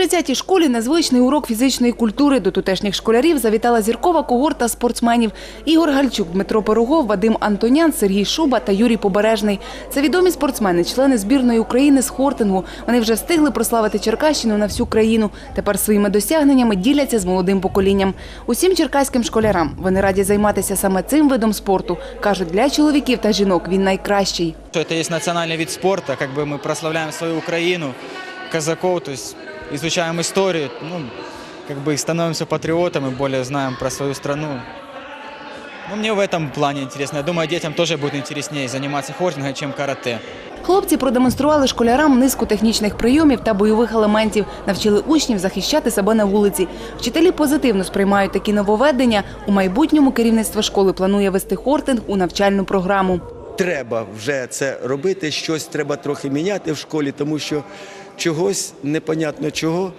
30-й школі незвичний урок фізичної культури до тутешніх школярів завітала зіркова когорта спортсменів Ігор Гальчук, Дмитро Пирогов, Вадим Антонян, Сергій Шуба та Юрій Побережний. Це відомі спортсмени, члени збірної України з хортингу. Вони вже встигли прославити Черкащину на всю країну. Тепер своїми досягненнями діляться з молодим поколінням. Усім черкаським школярам вони раді займатися саме цим видом спорту. кажуть, для чоловіків та жінок він найкращий. Что это есть национальный вид спорта, как бы мы прославляем свою Украину, казаков, то есть изучаем историю, ну, как бы становимся патриотами, более знаем про свою страну. Ну, мне в этом плане интересно. Я думаю, детям тоже будет интереснее заниматься хортингом, чем карате. Хлопці продемонстрували школярам низку технічних прийомів та бойових елементів, навчили учнів захищати себе на вулиці. Вчителі позитивно сприймають такі нововведення. У майбутньому керівництво школи планує вести хортинг у навчальну програму. треба вже це робити, щось треба трохи міняти в школі, тому що чогось непонятно чого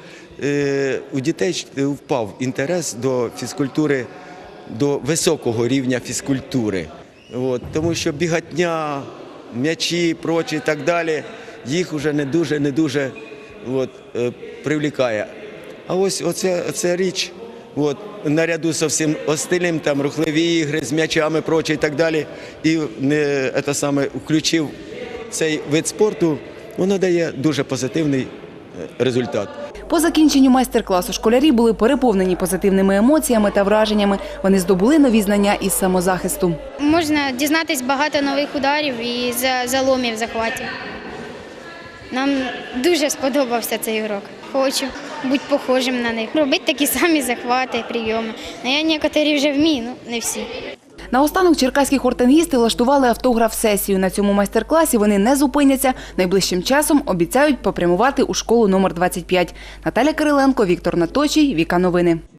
е, у дітей впав інтерес до фізкультури, до високого рівня фізкультури. От, тому що бігатня, м'ячі, прочі і так далі, їх вже не дуже, не дуже от, е, привлікає. А ось оця, оця річ, от, наряду з всім остальним, там рухливі ігри з м'ячами, прочі і так далі, і не, це саме включив цей вид спорту, воно дає дуже позитивний е, результат. По закінченню майстер-класу школярі були переповнені позитивними емоціями та враженнями. Вони здобули нові знання із самозахисту. Можна дізнатись багато нових ударів і за- заломів захватів. Нам дуже сподобався цей урок. Хочу бути похожим на них. Робити такі самі захвати, прийоми. Ну, я некоторі вже вмію, ну не всі. Наостанок черкаські хортингісти влаштували автограф-сесію. На цьому майстер-класі вони не зупиняться. Найближчим часом обіцяють попрямувати у школу номер 25. Наталя Кириленко, Віктор Наточий, Віка Новини.